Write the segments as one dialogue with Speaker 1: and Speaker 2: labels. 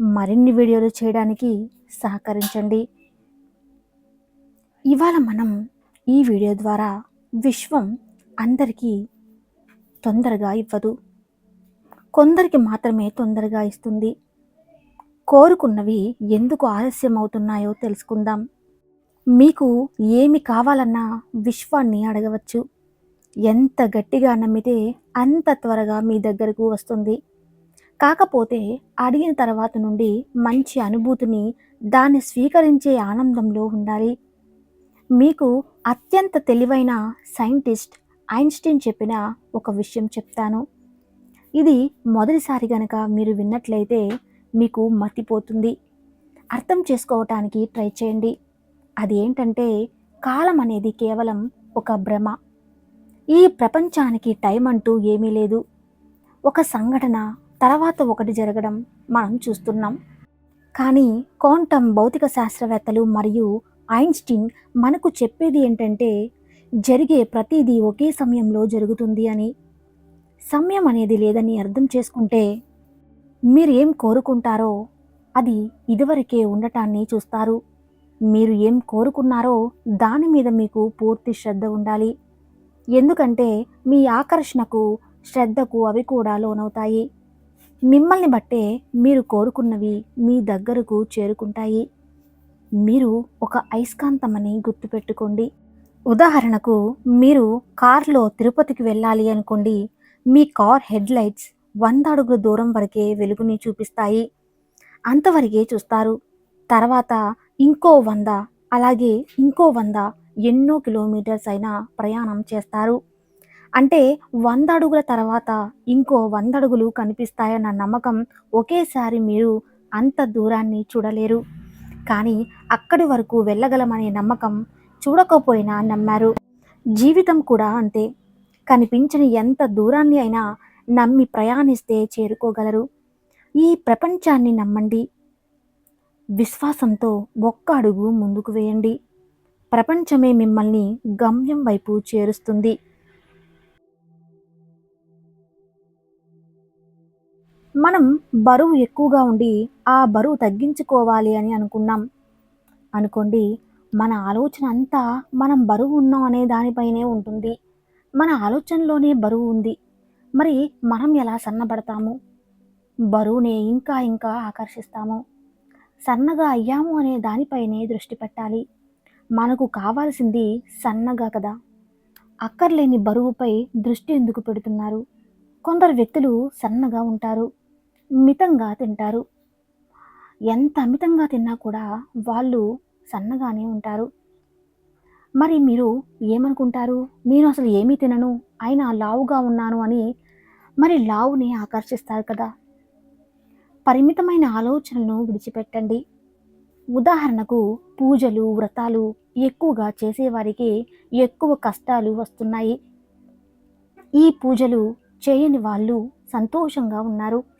Speaker 1: మరిన్ని వీడియోలు చేయడానికి సహకరించండి. ఇవాళ మనం ఈ వీడియో ద్వారా విశ్వం అందరికీ తొందరగా ఇవ్వదు. కొందరికి మాత్రమే తొందరగా ఇస్తుంది. కోరుకున్నవి ఎందుకు ఆలస్యం అవుతున్నాయో తెలుసుకుందాం. మీకు ఏమి కావాలన్నా విశ్వాన్ని అడగవచ్చు. ఎంత గట్టిగా నమ్మితే అంత త్వరగా మీ దగ్గరకు వస్తుంది. కాకపోతే అడిగిన తర్వాత నుండి మంచి అనుభూతిని దాన్ని స్వీకరించే ఆనందంలో ఉండాలి. మీకు అత్యంత తెలివైన సైంటిస్ట్ ఐన్స్టీన్ చెప్పిన ఒక విషయం చెప్తాను. ఇది మొదటిసారి గనక మీరు విన్నట్లయితే మీకు మతిపోతుంది. అర్థం చేసుకోవటానికి ట్రై చేయండి. అది ఏంటంటే కాలం అనేది కేవలం ఒక భ్రమ. ఈ ప్రపంచానికి టైం అంటూ ఏమీ లేదు. ఒక సంఘటన తర్వాత ఒకటి జరగడం మనం చూస్తున్నాం. కానీ క్వాంటం భౌతిక శాస్త్రవేత్తలు మరియు ఐన్స్టీన్ మనకు చెప్పేది ఏంటంటే జరిగే ప్రతిదీ ఒకే సమయంలో జరుగుతుంది అని. సమయం అనేది లేదని అర్థం చేసుకుంటే మీరు ఏం కోరుకుంటారో అది ఇదివరకే ఉండటాన్ని చూస్తారు. మీరు ఏం కోరుకున్నారో దాని మీద మీకు పూర్తి శ్రద్ధ ఉండాలి. ఎందుకంటే మీ ఆకర్షణకు శ్రద్ధకు అవి కూడా లోనవుతాయి. మిమ్మల్ని బట్టే మీరు కోరుకున్నవి మీ దగ్గరకు చేరుకుంటాయి. మీరు ఒక అయస్కాంతమని గుర్తుపెట్టుకోండి. ఉదాహరణకు మీరు కార్లో తిరుపతికి వెళ్ళాలి అనుకోండి మీ కార్ హెడ్ లైట్స్ వంద అడుగుల దూరం వరకే వెలుగుని చూపిస్తాయి. అంతవరకే చూస్తారు. తర్వాత ఇంకో వంద అలాగే ఇంకో వంద ఎన్నో కిలోమీటర్స్ అయినా ప్రయాణం చేస్తారు. అంటే వంద అడుగుల తర్వాత ఇంకో వంద అడుగులు కనిపిస్తాయన్న నమ్మకం ఒకేసారి మీరు అంత దూరాన్ని చూడలేరు. కానీ అక్కడి వరకు వెళ్ళగలమనే నమ్మకం చూడకపోయినా నమ్మారు. జీవితం కూడా అంతే. కనిపించని ఎంత దూరాన్ని అయినా నమ్మి ప్రయాణిస్తే చేరుకోగలరు. ఈ ప్రపంచాన్ని నమ్మండి. విశ్వాసంతో ఒక్క అడుగు ముందుకు వేయండి. ప్రపంచమే మిమ్మల్ని గమ్యం వైపు చేరుస్తుంది. మనం బరువు ఎక్కువగా ఉండి ఆ బరువు తగ్గించుకోవాలి అని అనుకున్నాం. అనుకోండి మన ఆలోచన అంతా మనం బరువు ఉన్నాం అనే దానిపైనే ఉంటుంది. మన ఆలోచనలోనే బరువు ఉంది. మరి మనం ఎలా సన్నబడతాము? బరువునే ఇంకా ఇంకా ఆకర్షిస్తాము. సన్నగా అయ్యాము అనే దానిపైనే దృష్టి పెట్టాలి. మనకు కావాల్సింది సన్నగా కదా. అక్కర్లేని బరువుపై దృష్టి ఎందుకు పెడుతున్నారు? కొందరు వ్యక్తులు సన్నగా ఉంటారు. మితంగా తింటారు. ఎంత అమితంగా తిన్నా కూడా వాళ్ళు సన్నగానే ఉంటారు. మరి మీరు ఏమనుకుంటారు? నేను అసలు ఏమీ తినను. అయినా లావుగా ఉన్నాను అని మరి లావుని ఆకర్షిస్తారు కదా. పరిమితమైన ఆలోచనలను విడిచిపెట్టండి. ఉదాహరణకు పూజలు వ్రతాలు ఎక్కువగా చేసేవారికి ఎక్కువ కష్టాలు వస్తున్నాయి. ఈ పూజలు చేయని వాళ్ళు సంతోషంగా ఉన్నారు.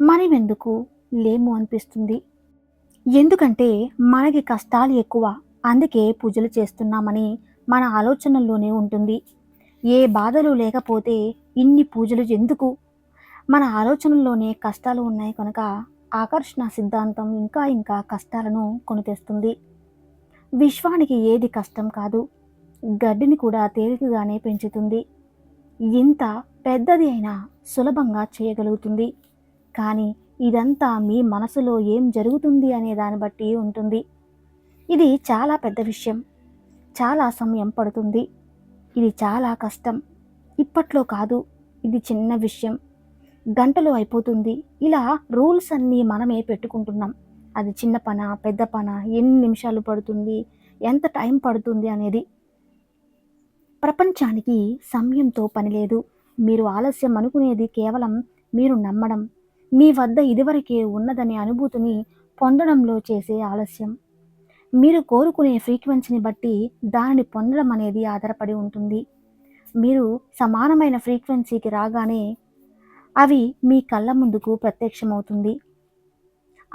Speaker 1: మనమెందుకు లేము అనిపిస్తుంది. ఎందుకంటే మనకి కష్టాలు ఎక్కువ అందుకే పూజలు చేస్తున్నామని మన ఆలోచనల్లోనే ఉంటుంది. ఏ బాధలు లేకపోతే ఇన్ని పూజలు ఎందుకు? మన ఆలోచనల్లోనే కష్టాలు ఉన్నాయి కనుక ఆకర్షణ సిద్ధాంతం ఇంకా ఇంకా కష్టాలను కొనితెస్తుంది. విశ్వానికి ఏది కష్టం కాదు గడ్డిని కూడా తేలికగానే పెంచుతుంది. ఇంత పెద్దది అయినా సులభంగా చేయగలుగుతుంది. కానీ ఇదంతా మీ మనసులో ఏం జరుగుతుంది అనే దాన్ని బట్టి ఉంటుంది. ఇది చాలా పెద్ద విషయం. చాలా సమయం పడుతుంది. ఇది చాలా కష్టం. ఇప్పట్లో కాదు. ఇది చిన్న విషయం. గంటలో అయిపోతుంది. ఇలా రూల్స్ అన్నీ మనమే పెట్టుకుంటున్నాం. అది చిన్న పన పెద్ద పన ఎన్ని నిమిషాలు పడుతుంది ఎంత టైం పడుతుంది అనేది. ప్రపంచానికి సమయంతో పని లేదు. మీరు ఆలస్యం అనుకునేది కేవలం మీరు నమ్మడం. మీ వద్ద ఇదివరకే ఉన్నదనే అనుభూతిని పొందడంలో చేసే ఆలస్యం. మీరు కోరుకునే ఫ్రీక్వెన్సీని బట్టి దానిని పొందడం అనేది ఆధారపడి ఉంటుంది. మీరు సమానమైన ఫ్రీక్వెన్సీకి రాగానే అవి మీ కళ్ళ ముందుకు ప్రత్యక్షమవుతుంది.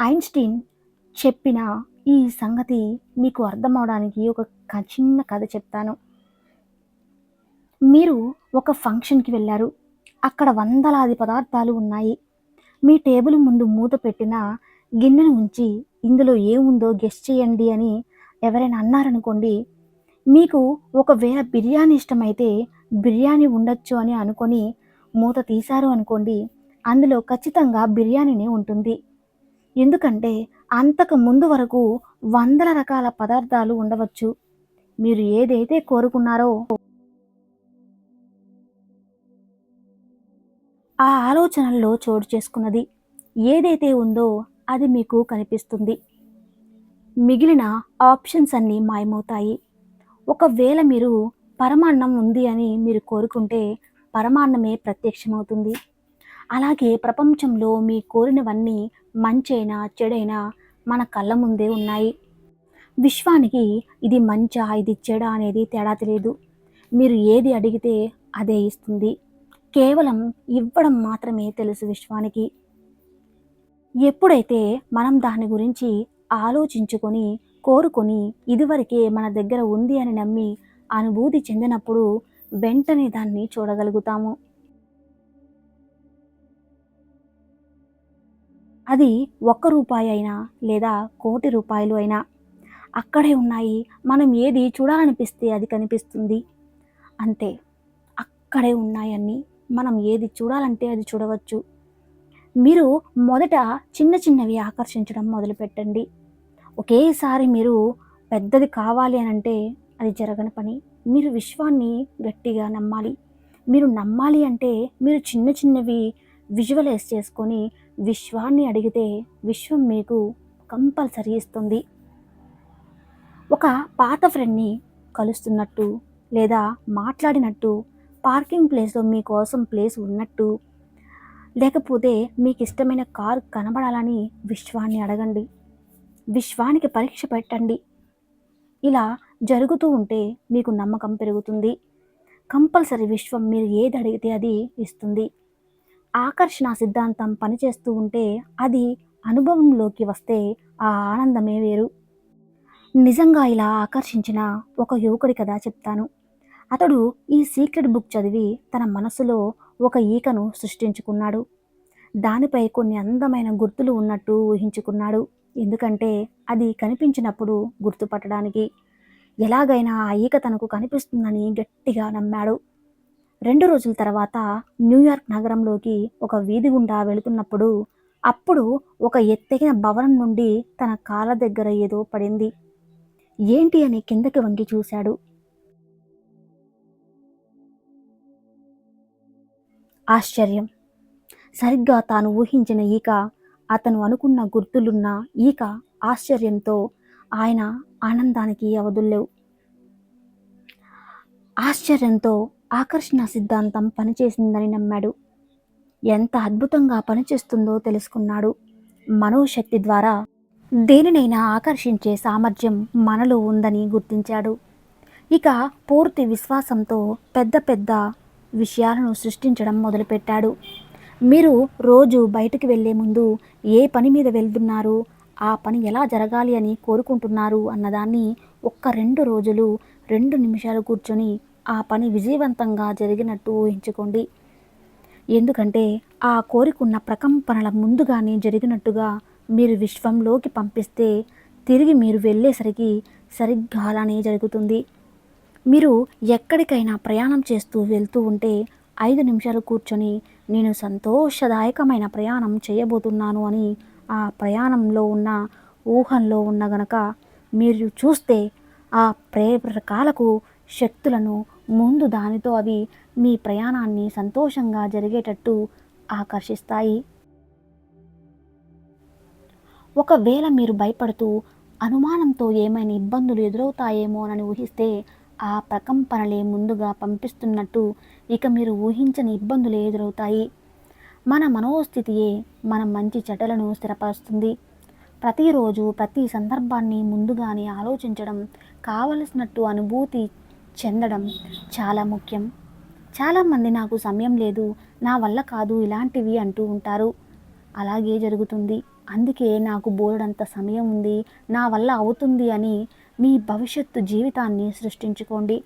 Speaker 1: ఐన్స్టీన్ చెప్పిన ఈ సంగతి మీకు అర్థమవడానికి ఒక చిన్న కథ చెప్తాను. మీరు ఒక ఫంక్షన్కి వెళ్ళారు. అక్కడ వందలాది పదార్థాలు ఉన్నాయి. మీ టేబుల్ ముందు మూత పెట్టిన గిన్నెను ఉంచి ఇందులో ఏముందో గెస్ట్ చేయండి అని ఎవరైనా అన్నారనుకోండి మీకు ఒకవేళ బిర్యానీ ఇష్టమైతే బిర్యానీ ఉండొచ్చు అని అనుకొని మూత తీశారు అనుకోండి అందులో ఖచ్చితంగా బిర్యానీనే ఉంటుంది. ఎందుకంటే అంతకు ముందు వరకు వందల రకాల పదార్థాలు ఉండవచ్చు. మీరు ఏదైతే కోరుకున్నారో ఆ ఆలోచనల్లో చోటు చేసుకున్నది ఏదైతే ఉందో అది మీకు కనిపిస్తుంది. మిగిలిన ఆప్షన్స్ అన్నీ మాయమవుతాయి. ఒకవేళ మీరు పరమాన్నం ఉంది అని మీరు కోరుకుంటే పరమాన్నమే ప్రత్యక్షమవుతుంది. అలాగే ప్రపంచంలో మీ కోరినవన్నీ మంచైనా చెడైనా మన కళ్ళ ముందే ఉన్నాయి. విశ్వానికి ఇది మంచా ఇది చెడ అనేది తేడా తెలియదు. మీరు ఏది అడిగితే అదే ఇస్తుంది. కేవలం ఇవ్వడం మాత్రమే తెలుసు విశ్వానికి. ఎప్పుడైతే మనం దాని గురించి ఆలోచించుకొని కోరుకొని ఇదివరకే మన దగ్గర ఉంది అని నమ్మి అనుభూతి చెందినప్పుడు వెంటనే దాన్ని చూడగలుగుతాము. అది ఒక్క రూపాయి అయినా లేదా కోటి రూపాయలు అయినా అక్కడే ఉన్నాయి. మనం ఏది చూడాలనిపిస్తే అది కనిపిస్తుంది. అంతే. అక్కడే ఉన్నాయన్నీ మనం ఏది చూడాలంటే అది చూడవచ్చు. మీరు మొదట చిన్న చిన్నవి ఆకర్షించడం మొదలుపెట్టండి. ఒకేసారి మీరు పెద్దది కావాలి అని అంటే అది జరగని పని. మీరు విశ్వాన్ని గట్టిగా నమ్మాలి. మీరు నమ్మాలి అంటే మీరు చిన్న చిన్నవి విజువలైజ్ చేసుకొని విశ్వాన్ని అడిగితే విశ్వం మీకు కంపల్సరీ ఇస్తుంది. ఒక పాత ఫ్రెండ్ని కలుస్తున్నట్టు లేదా మాట్లాడినట్టు పార్కింగ్ ప్లేస్లో మీకోసం ప్లేస్ ఉన్నట్టు లేకపోతే మీకు ఇష్టమైన కారు కనబడాలని విశ్వాన్ని అడగండి. విశ్వానికి పరీక్ష పెట్టండి. ఇలా జరుగుతూ ఉంటే మీకు నమ్మకం పెరుగుతుంది. కంపల్సరీ విశ్వం మీరు ఏది అడిగితే అది ఇస్తుంది. ఆకర్షణ సిద్ధాంతం పనిచేస్తూ ఉంటే అది అనుభవంలోకి వస్తే ఆ ఆనందమే వేరు. నిజంగా ఇలా ఆకర్షించిన ఒక యువకుడి కథ చెప్తాను. అతడు ఈ సీక్రెట్ బుక్ చదివి తన మనసులో ఒక ఈకను సృష్టించుకున్నాడు. దానిపై కొన్ని అందమైన గుర్తులు ఉన్నట్టు ఊహించుకున్నాడు. ఎందుకంటే అది కనిపించినప్పుడు గుర్తుపట్టడానికి. ఎలాగైనా ఆ ఈక తనకు కనిపిస్తుందని గట్టిగా నమ్మాడు. రెండు రోజుల తర్వాత న్యూయార్క్ నగరంలోకి ఒక వీధి గుండా వెళుతున్నప్పుడు అప్పుడు ఒక ఎత్తైన భవనం నుండి తన కాళ్ళ దగ్గర ఏదో పడింది. ఏంటి అని కిందకి వంగి చూశాడు. ఆశ్చర్యం. సరిగ్గా తాను ఊహించిన ఈక అతను అనుకున్న గుర్తులున్న ఈక ఆశ్చర్యంతో ఆయన ఆనందానికి అవధుల్లేవు. ఆశ్చర్యంతో ఆకర్షణ సిద్ధాంతం పనిచేసిందని నమ్మాడు. ఎంత అద్భుతంగా పనిచేస్తుందో తెలుసుకున్నాడు మనోశక్తి ద్వారా. దేనినైనా ఆకర్షించే సామర్థ్యం మనలో ఉందని గుర్తించాడు. ఇక పూర్తి విశ్వాసంతో పెద్ద పెద్ద విషయాలను సృష్టించడం మొదలుపెట్టాడు. మీరు రోజు బయటికి వెళ్ళే ముందు ఏ పని మీద వెళ్తున్నారు? ఆ పని ఎలా జరగాలి అని కోరుకుంటున్నారు అన్నదాన్ని ఒక్క రెండు రోజులు రెండు నిమిషాలు కూర్చొని ఆ పని విజయవంతంగా జరిగినట్టు ఊహించుకోండి. ఎందుకంటే ఆ కోరికున్న ప్రకంపనల ముందుగానే జరిగినట్టుగా మీరు విశ్వంలోకి పంపిస్తే తిరిగి మీరు వెళ్ళేసరికి సరిగ్గా అలానే జరుగుతుంది. మీరు ఎక్కడికైనా ప్రయాణం చేస్తూ వెళ్తూ ఉంటే ఐదు నిమిషాలు కూర్చొని నేను సంతోషదాయకమైన ప్రయాణం చేయబోతున్నాను అని ఆ ప్రయాణంలో ఉన్న ఊహంలో ఉన్న గనక మీరు చూస్తే ఆ ప్రేరకాలకు శక్తులను ముందు దానితో అవి మీ ప్రయాణాన్ని సంతోషంగా జరిగేటట్టు ఆకర్షిస్తాయి. ఒకవేళ మీరు భయపడుతూ అనుమానంతో ఏమైనా ఇబ్బందులు ఎదురవుతాయేమోనని ఊహిస్తే ఆ ప్రకంపనలే ముందుగా పంపిస్తున్నట్టు ఇక మీరు ఊహించని ఇబ్బందులు ఎదురవుతాయి. మన మనోస్థితియే మన మంచి చెడ్డలను స్థిరపరుస్తుంది. ప్రతిరోజు ప్రతి సందర్భాన్ని ముందుగానే ఆలోచించడం కావలసినట్టు అనుభూతి చెందడం చాలా ముఖ్యం. చాలామంది నాకు సమయం లేదు నా వల్ల కాదు ఇలాంటివి అంటూ ఉంటారు. అలాగే జరుగుతుంది. అందుకే నాకు బోలెడంత సమయం ఉంది నా వల్ల అవుతుంది అని మీ భవిష్యత్తు జీవితాన్ని సృష్టించుకోండి.